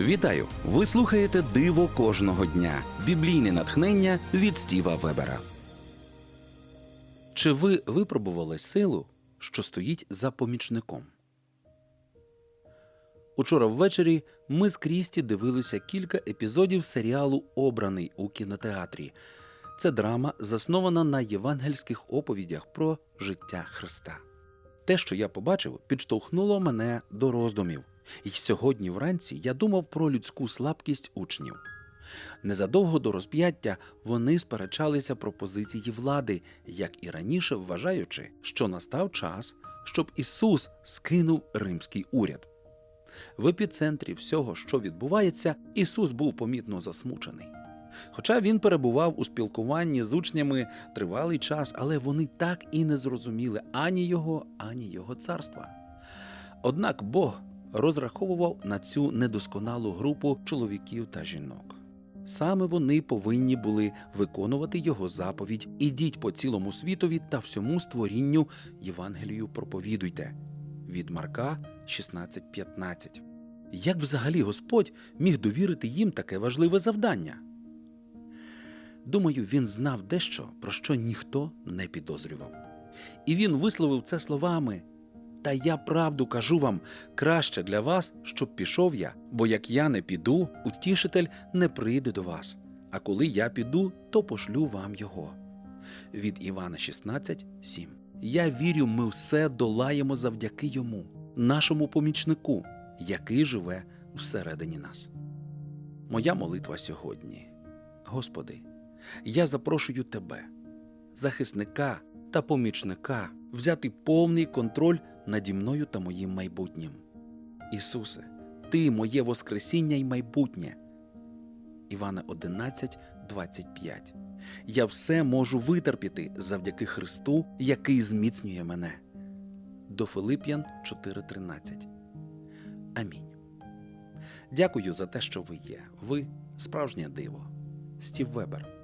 Вітаю! Ви слухаєте Диво кожного дня. Біблійне натхнення від Стіва Вебера. Чи ви випробували силу, що стоїть за помічником? Учора ввечері ми з Крісті дивилися кілька епізодів серіалу Обраний у кінотеатрі. Це драма, заснована на євангельських оповідях про життя Христа. Те, що я побачив, підштовхнуло мене до роздумів. І сьогодні вранці я думав про людську слабкість учнів. Незадовго до розп'яття вони сперечалися про позиції влади, як і раніше вважаючи, що настав час, щоб Ісус скинув римський уряд. В епіцентрі всього, що відбувається, Ісус був помітно засмучений. Хоча він перебував у спілкуванні з учнями тривалий час, але вони так і не зрозуміли ані його, ані його царства. Однак Бог розраховував на цю недосконалу групу чоловіків та жінок. Саме вони повинні були виконувати його заповідь ідіть по цілому світові та всьому створінню Євангелію проповідуйте від Марка 16.15. Як взагалі Господь міг довірити їм таке важливе завдання? Думаю, він знав дещо, про що ніхто не підозрював. І він висловив це словами Та я правду кажу вам, краще для вас, щоб пішов я, бо як я не піду, утішитель не прийде до вас. А коли я піду, то пошлю вам його. Від Івана 16, 7. Я вірю, ми все долаємо завдяки йому, нашому помічнику, який живе всередині нас. Моя молитва сьогодні. Господи, я запрошую Тебе, захисника та помічника, взяти повний контроль наді мною та моїм майбутнім. Ісусе, Ти моє Воскресіння й майбутнє. Івана 11, 25. Я все можу витерпіти завдяки Христу, який зміцнює мене. До Филип'ян 4.13. Амінь. Дякую за те, що ви є. Ви справжнє диво. Стів Вебер.